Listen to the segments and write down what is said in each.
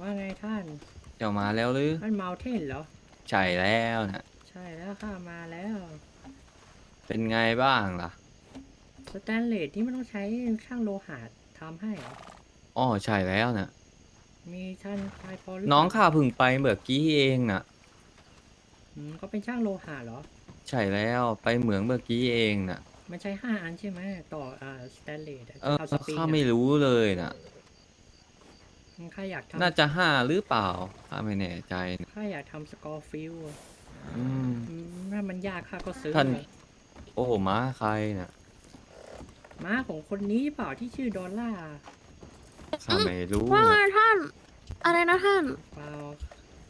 ว่าไงท่าน เจ้ามาแล้วหรือท่านเมาเทนเหรอ ใช่แล้วนะใช่แล้วข้ามาแล้ว เป็นไงบ้างล่ะ สแตนเลสที่มันต้องใช้ช่างโลหะทำให้เหรออ้อใช่แล้วนะมีท่านชายพอหรือเปล่น้องข้าเพึ่งไปเมื่อกี้เองนะอืมเขาเป็นช่างโลหะเหรอ ใช่แล้วไปเหมืองเมื่อกี้เองนะมันใช้ห้าอันใช่ไหมต่ออ่าสแตนเลสเออเอาสปริงข้าอะไม่รู้เลยนะ ข้าอยากทำน่าจะห้าหรือเปล่าข้าไม่แน่ใจนะข้าอยากทำสกอร์ฟิลอืมถ้ามันยากข้าก็ซื้อท่าน เลยโอ้โหม้าใครนะม้าของคนนี้เปล่าที่ชื่อดอลล่าร์ข้าไม่รู้ว่าไงนะท่าน อะไรนะท่าน เปล่า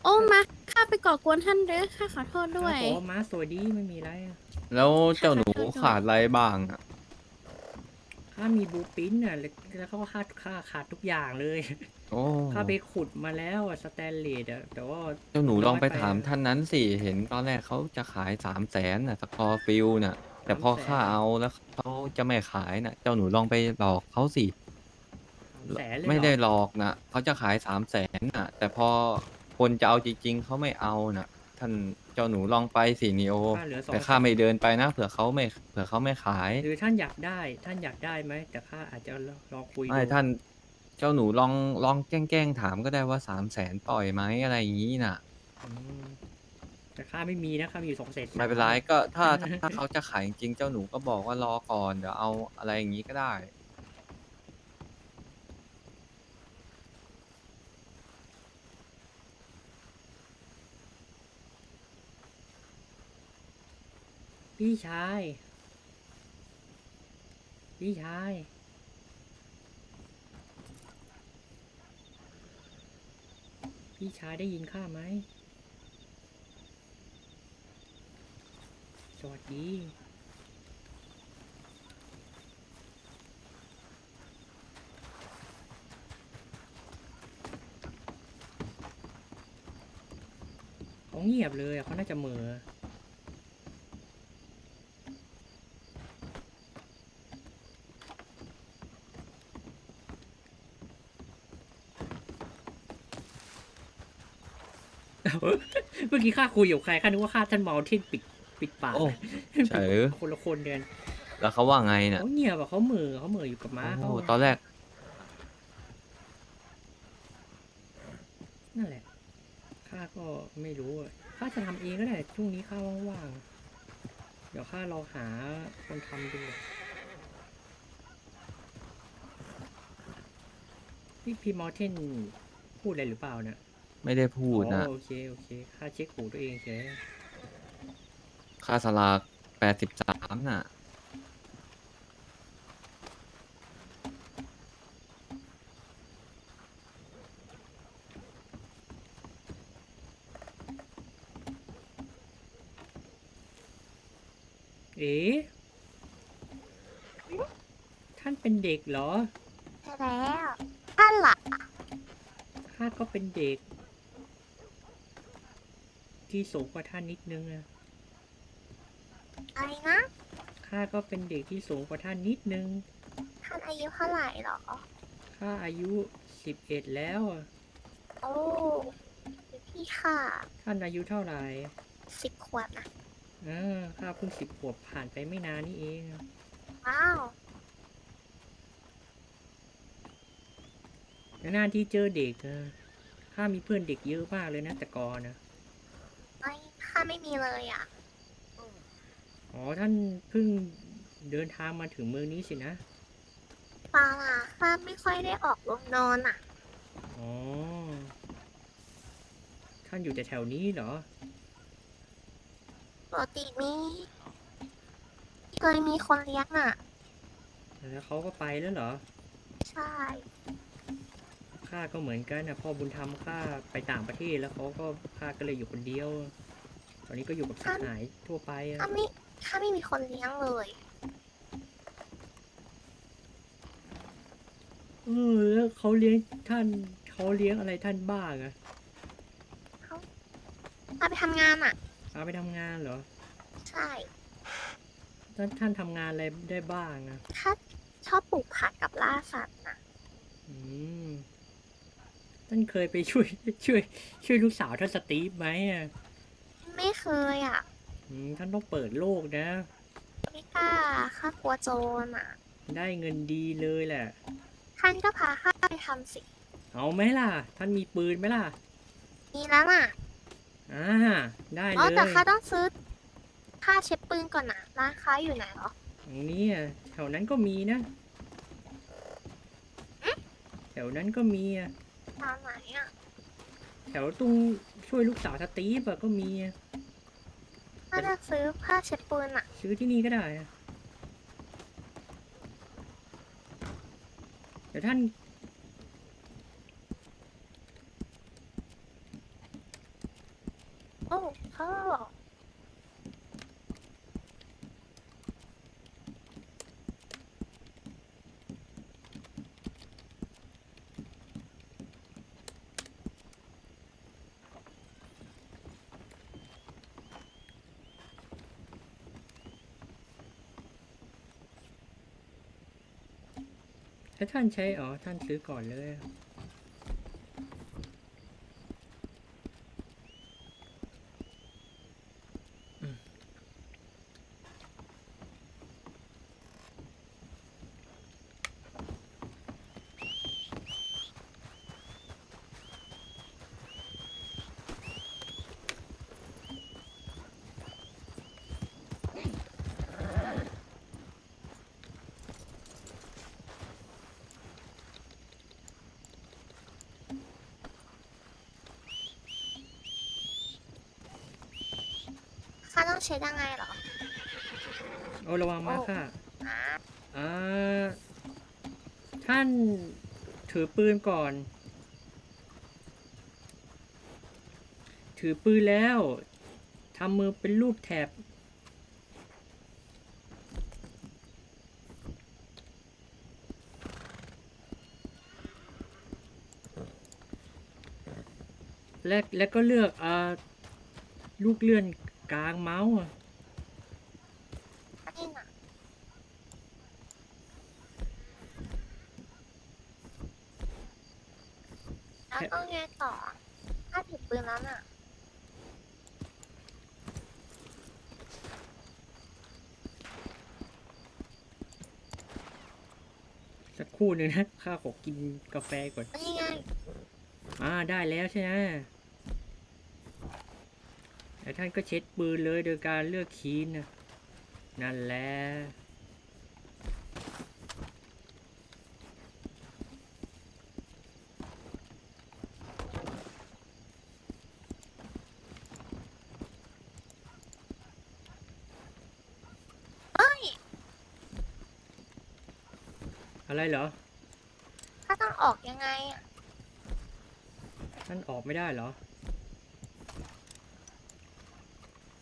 โอ้มาข้าไปก่อกวนท่านเด้อข้าขอโทษด้วย ข้าบอกว่าม้าสวยดีไม่มีอะไรอะแล้วเจ้าหนูขาดอะไรบ้างอะข้ามีบูปินน่ะแล้วแล้วเขาก็คาดค่าขาดทุกอย่างเลย โอ้ข้าไปขุดมาแล้วอะสแตนเลสอะแต่ว่าเจ้าหนูลองไปน้อยไปถามอะท่านนั้นสิ เห็นตอนแรกเขาจะขายสามแสนน่ะสกอร์ฟิลน่ะ แต่พอ300,000ข้าเอาแล้วเขาจะไม่ขายน่ะ เจ้าหนูลองไปหลอกเขาสิ แสนเลยไม่ได้เหรอหลอกนะเขาจะขายสามแสนน่ะ แต่พอคนจะเอาจริงๆเขาไม่เอาน่ะ ท่านเจ้าหนูลองไปสินีโอ ข้าเหลือสองแต่ข้าไม่เดินไปนะ เผื่อเขาไม่เผื่อเขาไม่ขายหรือท่านอยากได้ ท่านอยากได้ไหมแต่ข้าอาจจะลองคุยไม่ดูท่าน เจ้าหนูลองลองแกล้งๆถามก็ได้ว่าสามแสนปล่อยไหมอะไรอย่างนี้น่ะ อืมแต่ข้าไม่มีนะข้ามีอยู่สองแสนไม่เป็นไรก็ถ้าถ้าถ้าเขาจะขายจริงๆเจ้าหนูก็บอกว่ารอก่อนเดี๋ยวเอาอะไรอย่างนี้ก็ได้ พี่ชาย พี่ชาย พี่ชายได้ยินข้าไหม สวัสดี เขาเงียบเลยเขาน่าจะเหม่อ เมื่อกี้ข้าคุยกับใครข้านึกว่าข้าท่านเมาที่ปิดปิดปากโอ้ใช่หรือ คนละคนเดินแล้วเขาว่าไงน่ะเขาเงียบอะเขาเหม่อเขาเหม่ออยู่กับม้าเขาโอ้อะตอนแรกนั่นแหละข้าก็ไม่รู้อะข้าจะทำเองก็ได้ช่วงนี้ข้าว่างๆเดี๋ยวข้าลองหาคนทำดูพี่พีมอเทนพูดอะไรหรือเปล่าเนี่ย ไม่ได้พูดนะ อ๋อโอเค โอเคข้าเช็คหูตัวเองเฉยค่าสลากแปดสิบสามน่ะ เอ๊ะท่านเป็นเด็กเหรอ ใช่แล้วท่านล่ะข้าก็เป็นเด็ก ที่สูงกว่าท่านนิดนึงอะอะไรนะข้าก็เป็นเด็กที่สูงกว่าท่านนิดนึง ท่านอายุเท่าไหร่หรอ ข้าอายุสิบเอ็ดแล้วอะโอ้พี่ค่ะท่านอายุเท่าไหร่สิบขวบนะอ่าข้าเพิ่งสิบขวบผ่านไปไม่นานนี่เอง ว้าวนานๆที่เจอเด็กอะข้ามีเพื่อนเด็กเยอะมากเลยนะแต่ก่อนนะไม่ ข้าไม่มีเลยอะ อ๋อท่านเพิ่งเดินทางมาถึงเมืองนี้สินะปาล่ะข้าไม่ค่อยได้ออกลงนอนอะ อ๋อ ท่านอยู่แต่แถวนี้เหรอ ปกติมีเคยมีคนเลี้ยงอะ แล้วเขาก็ไปแล้วเหรอ ใช่ ข้าก็เหมือนกันนะพ่อบุญธรรมข้าไปต่างประเทศแล้วเขาก็ข้าก็เลยอยู่คนเดียว ตอนนี้ก็อยู่กับสหายทั่วไปอะข้าไม่ข้าไม่มีคนเลี้ยงเลย เออแล้วเขาเลี้ยงท่านเขาเลี้ยงอะไรท่านบ้างอะข้าไปทำงานอะเอาไปทำงานเหรอใช่ท่านท่านทำงานอะไรได้บ้างอะข้าชอบปลูกผักกับล่าสัตว์นะอืมท่านเคยไปช่วยช่วย ช่วยลูกสาวท่านสตีฟไหมอะ ไม่เคยอะ อืมท่านต้องเปิดโลกนะ ไม่กล้าข้ากลัวโจรอะ ได้เงินดีเลยแหละ ท่านก็พาข้าไปทำสิเอาไหมล่ะ ท่านมีปืนไหมล่ะ มีแล้วน่ะอ่า ได้เลอ๋อย แต่ข้าต้องซื้อผ้าเช็ดปืนก่อนนะร้านค้าอยู่ไหนเหรอตรงนี้อะแถวนั้นก็มีนะ แถวนั้นก็มีอะตามไหนอะ แถวตรงช่วยลูกสาวสตีฟอะก็มีอะ ข้าจะซื้อผ้าเช็ดปืนอะซื้อที่นี่ก็ได้อะเดี๋ยวท่านโอ้เขา ถ้าท่านใช้อ๋อท่านซื้อก่อนเลย ข้าต้องเช็ดยังไงเหรอ โอ้ระวังมากโอ้ค่ะอ่าอ่าท่านถือปืนก่อน ถือปืนแล้วทำมือเป็นรูปแถบ และแล้วก็เลือกอ่าลูกเลื่อน กลางเมาส์อะนี่น่ะแล้วต้องไงต่อข้าถือปืนแล้วน่ะสักครู่หนึ่งนะข้าขอกินกาแฟก่อน นี่ไง อ่าได้แล้วใช่ไหม แล้วท่านก็เช็ดปืนเลยโดยการเลือกคีนนะนั่นแหละเอ้ยอะไรเหรอข้าต้องออกยังไงอะท่านออกไม่ได้เหรอ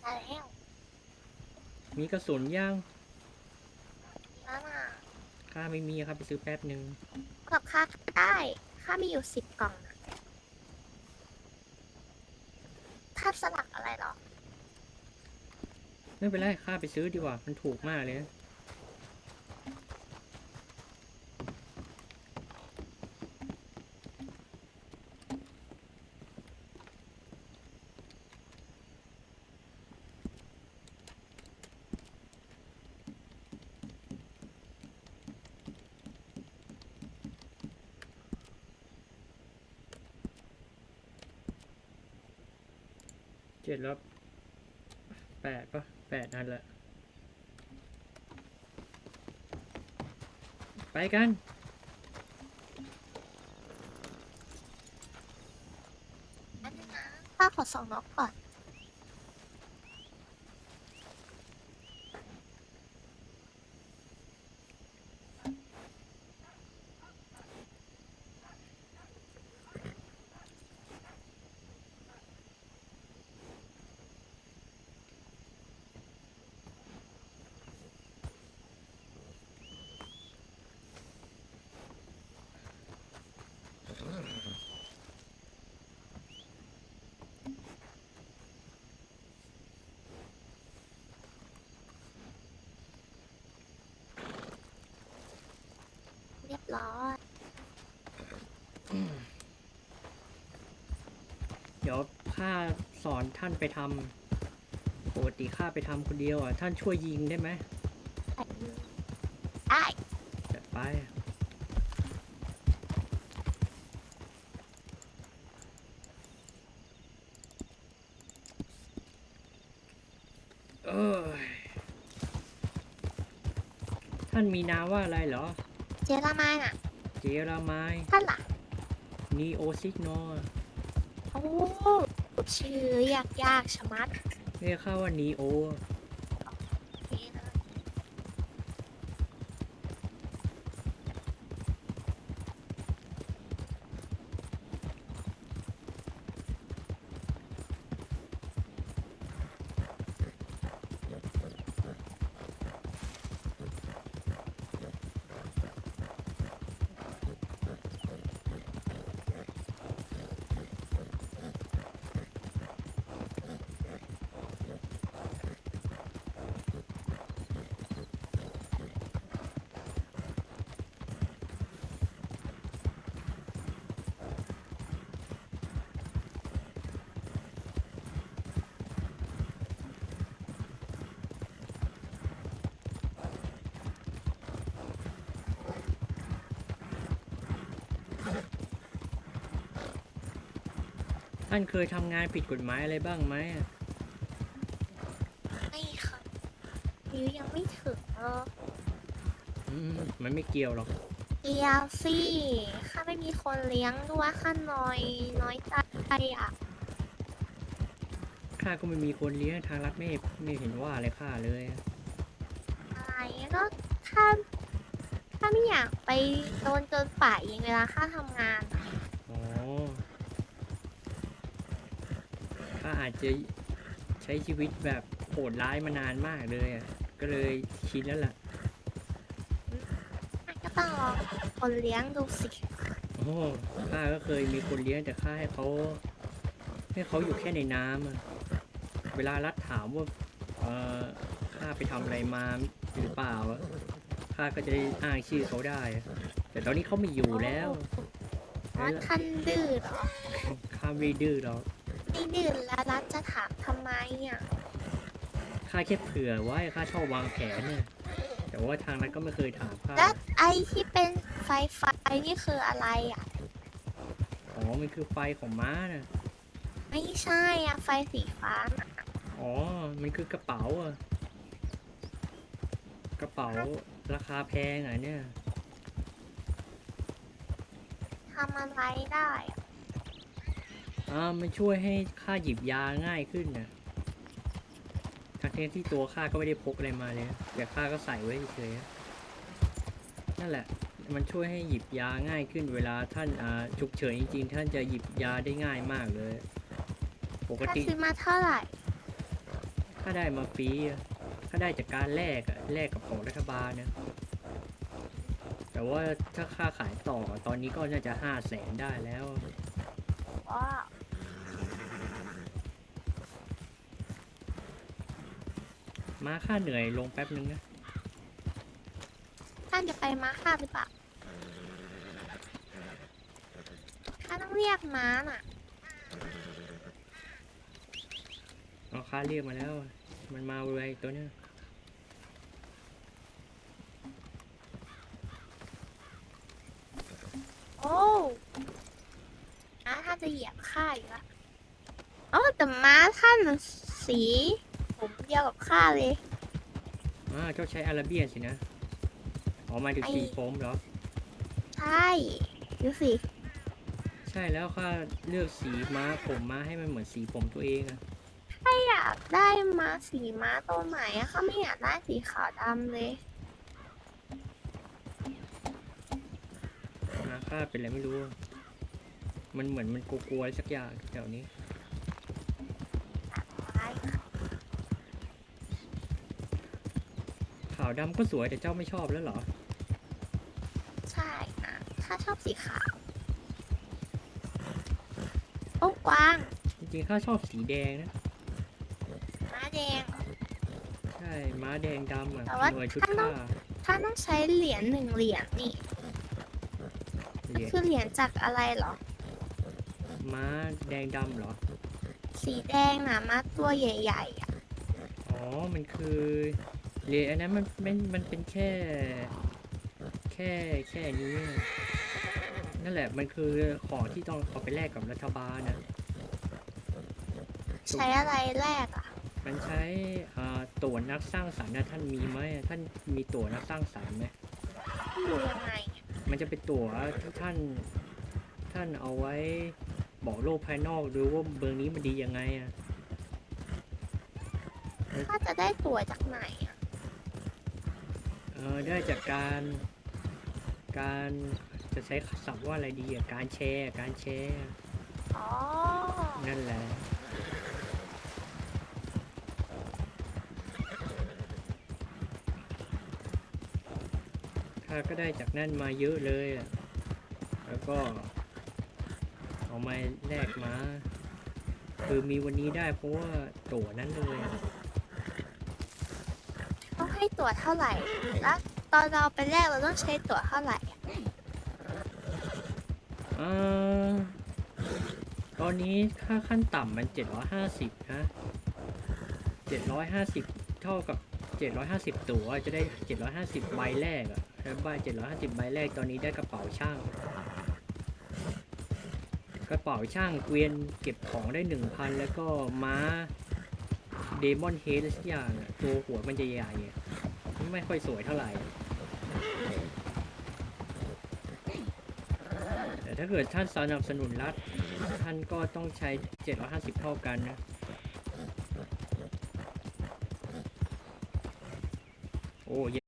ได้แล้ว มีกระสุนย่างแล้วน่ะข้าไม่มีครับไปซื้อแป๊บหนึ่งกับข้าได้ข้ามีอยู่สิบกล่องน่ะภาพสลักอะไรเหรอ ไม่เป็นไรข้าไปซื้อดีกว่า มันถูกมากเลยนะ เจ็ดลบแปดปะแปดนั่นแหละ ไปกันข้าขอสองนกก่อน ร้อยเดี๋ยวข้าสอนท่านไปทำปกติข้าไปทำคนเดียวอะ ท่านช่วยยิงได้ไหมได้จัดไป เอ้ยท่านมีนามว่าอะไรเหรอ เจรามายน่ะเจรามายท่านล่ะนีโอซิกโนโอ้ชื่อยากยากๆชะมัดเรียกข้าว่านีโอ ท่านเคยทำงานผิดกฎหมายอะไรบ้างไหมอะไม่ค่ะอายุยังไม่ถึงเอออืมมันไม่เกี่ยวหรอก เดียวสิข้าไม่มีคนเลี้ยงด้วยข้าน้อยน้อยใจอะข้าก็ไม่มีคนเลี้ยงทางรัฐไม่ไม่เห็นว่าอะไรข้าเลยอะไรก็ข้าข้าไม่อยากไปโดนจนป่าเองเวลาข้าทำงานอะ อ๋อ ข้า อาจจะใช้ชีวิตแบบโหดร้ายมานานมากเลยอะ ก็เลยชินแล้วล่ะข้าก็ต้องลองคนเลี้ยงดูสิ โอ้ข้าก็เคยมีคนเลี้ยงแต่ข้าให้เขาให้เขาอยู่แค่ในน้ำอะเวลารัฐถามว่าเออข้าไปทำอะไรมาหรือเปล่าอะข้าก็จะได้อ้างชื่อเขาได้อะแต่ตอนนี้เขาไม่อยู่แล้วเพราะท่านดื้อเหรอข้าไม่ดื้อหรอก ไม่ดื้อแล้วรัฐจะถามทำไมอะ ข้าแค่เผื่อไว้ข้าชอบวางแผนเนี่ย แต่ว่าทางนั้นก็ไม่เคยถามข้าแล้วไอ้ที่เป็นไฟไฟนี่คืออะไรอะ อ๋อ มันคือไฟของม้าน่ะ ไม่ใช่อะไฟสีฟ้าน่ะอ๋อ มันคือกระเป๋าอะกระเป๋าราคาแพงอะเนี่ย ทำอะไรได้ อะอ่ามันช่วยให้ข้าหยิบยาง่ายขึ้นนะทั้งที่ตัวข้าก็ไม่ได้พกอะไรมาเลยนะแต่ข้าก็ใส่ไว้เฉยๆอะนั่นแหละ มันช่วยให้หยิบยาง่ายขึ้นเวลาท่านอ่าฉุกเฉินจริงๆ ท่านจะหยิบยาได้ง่ายมากเลย ปกถ้าติซื้อมาเท่าไหร่ถ้าได้มาฟรีอะถ้าได้จากการแลกอะแลกกับของรัฐบาลนะแต่ว่าถ้าค่าขายต่อตอนนี้ก็น่าจะห้าแสนได้แล้ว ว้าว มาค่าเหนื่อยลงแป๊บนึงนะ ท่านจะไปม้าค่าหรือเปล่าข้าต้องเรียกม้าน่ะ เอาค่าเรียกมาแล้ว มันมาไวๆตัวเนี้ยโอ้ม้าท่านจะเหยียบข้าอยู่ละโอ้แต่ม้าท่านน่ะสี ผมเดียวกับข้าเลย อ่าเจ้าใช้อาราเบียนสินะออกมาถึงไอ้ สีผมเหรอ ใช่ดูสิ ใช่แล้วข้าเลือกสีม้าผมม้าให้มันเหมือนสีผมตัวเองอะถ้าอยากได้ม้าสีม้าตัวไหนอะข้าไม่อยากได้สีขาวดำเลย ม้าข้าเป็นอะไรไม่รู้มันเหมือนมันกลัวๆอะไรสักอย่างแถวนี้ ได้ ขาวดำก็สวยแต่เจ้าไม่ชอบแล้วเหรอ ใช่นะข้าชอบสีขาว โอ้กวาง จริงๆข้าชอบสีแดงนะ ม้าแดง ใช่ม้าแดงดำอะแต่ว่าหน่วยชุดท่านต้ข้าอง ท่านต้องใช้เหรียญหนึ่งเหรียญนี่ เหรียญคือเหรียญจากอะไรเหรอ ม้าแดงดำเหรอ สีแดงนะม้าตัวใหญ่ๆอะอ๋อ มันคือ เรียนอันนั้นมันมันมันเป็นแค่ แค่แค่นี้อะนั่นแหละมันคือของที่ต้องเอาไปแลกกับรัฐบาลนะใช้อะไรแรกอะ มันใช้อ่าตั๋วนักสร้างสรรค์นะท่านมีไหมท่านมีตั๋วนักสร้างสรรค์ไหมดูยังไงอะมันจะเป็นตั๋วที่ท่าน ท่านเอาไว้บอกโลกภายนอกดูว่าเมืองนี้มันดียังไงอะ ถ้าจะได้ตั๋วจากไหนอะเออได้จากการการจะใช้ศัพท์ว่าอะไรดีอะการแชร์การแชร์อ๋อนั่นแหละข้าก็ได้จากนั่นมาเยอะเลยอะแล้วก็เอามาแลกมา คือมีวันนี้ได้เพราะว่าตั๋วนั้นเลยอะต้อง ให้ตั๋วเท่าไหร่แล้วตอนเราไปแรกเราต้องใช้ตั๋วเท่าไหร่อะเออตอนนี้ค่าขั้นต่ำมันเจ็ดร้อยห้าสิบนะเจ็ดร้อยห้าสิบเท่ากับเจ็ดร้อยห้าสิบตั๋วจะได้เจ็ดร้อยห้าสิบใบแรกอะแล้วใบเจ็ดร้อยห้าสิบใบแรกตอนนี้ได้กระเป๋าช่าง กระเป๋าช่างเกวียนเก็บของได้หนึ่งพันแล้วก็ม้าเดมอนเฮดสักอย่างอะตัวหัวมันจะใหญ่ๆอะ ไม่ค่อยสวยเท่าไหร่ แต่ถ้าเกิดท่านสนับสนุนรัฐ ท่านก็ต้องใช้ 750 เท่ากันนะโอ้